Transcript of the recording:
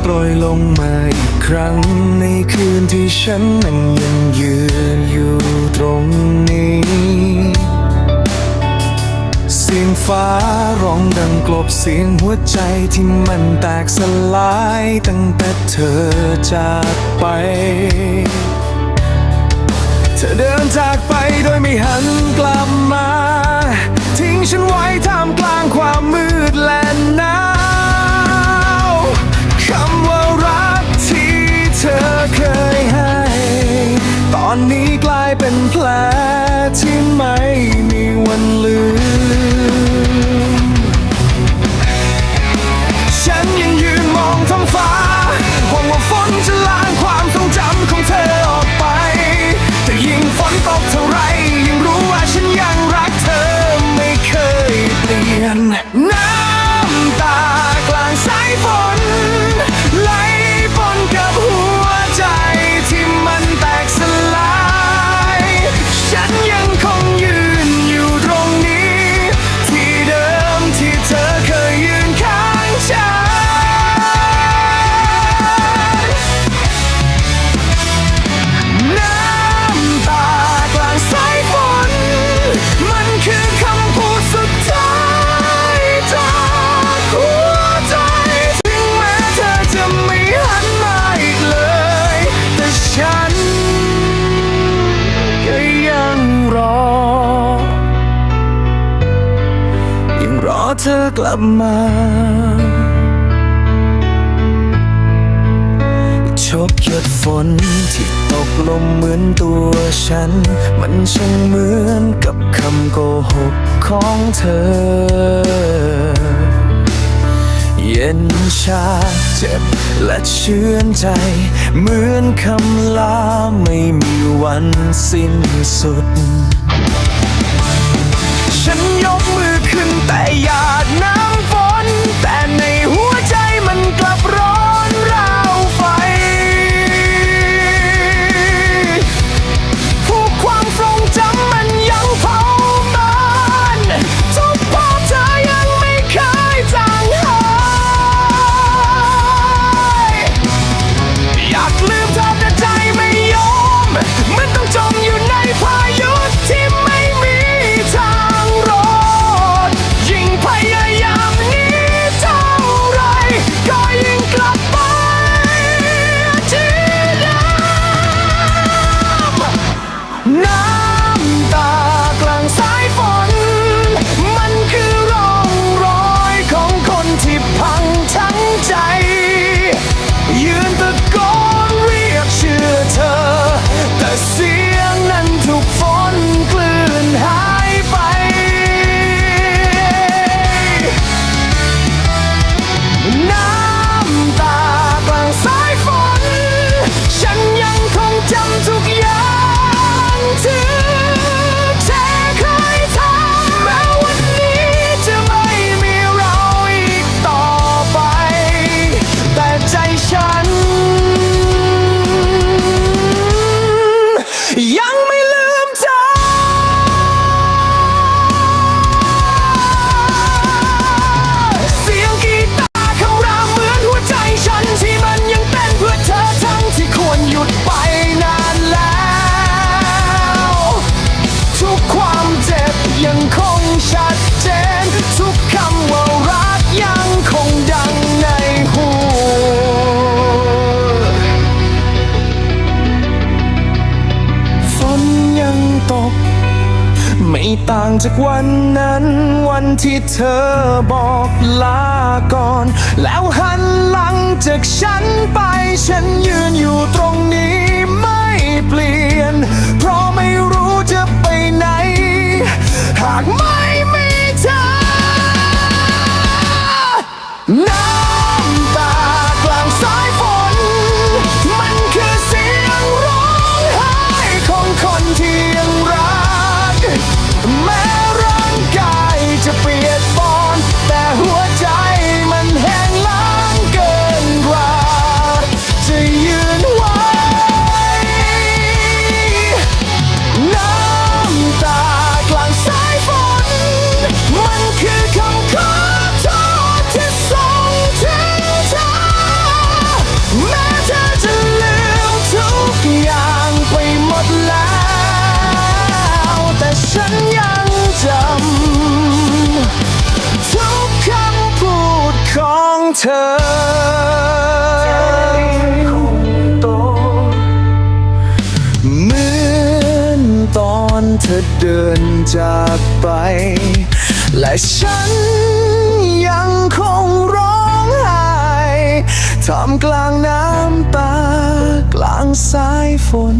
โปรยลงมาอีกครั้ง ในคืนที่ฉันนั้นยังยืนอยู่ตรงนี้ เสียงฟ้าร้องดังกลบเสียงหัวใจที่มันแตกสลายตั้งแต่เธอจากไป เธอเดินจากไปโดยไม่หันกลับมา ทิ้งฉันไว้ท่ามกลางความมืดแล เธอกลับมา ชกหยดฝนที่ตกลงเหมือนตัวฉัน มันช่างเหมือนกับคำโกหกของเธอเย็นชาเจ็บและเชื่อนใจ เหมือนคำลาไม่มีวันสิ้นสุด ฉันยกมือขึ้นแต จากวันนั้นวันที่เธอบอกลาก่อนแล้ว เธอเหมือนตอนเธอเดินจากไป และฉันยังคงร้องไห้ท่ามกลางน้ำตากลางสายฝน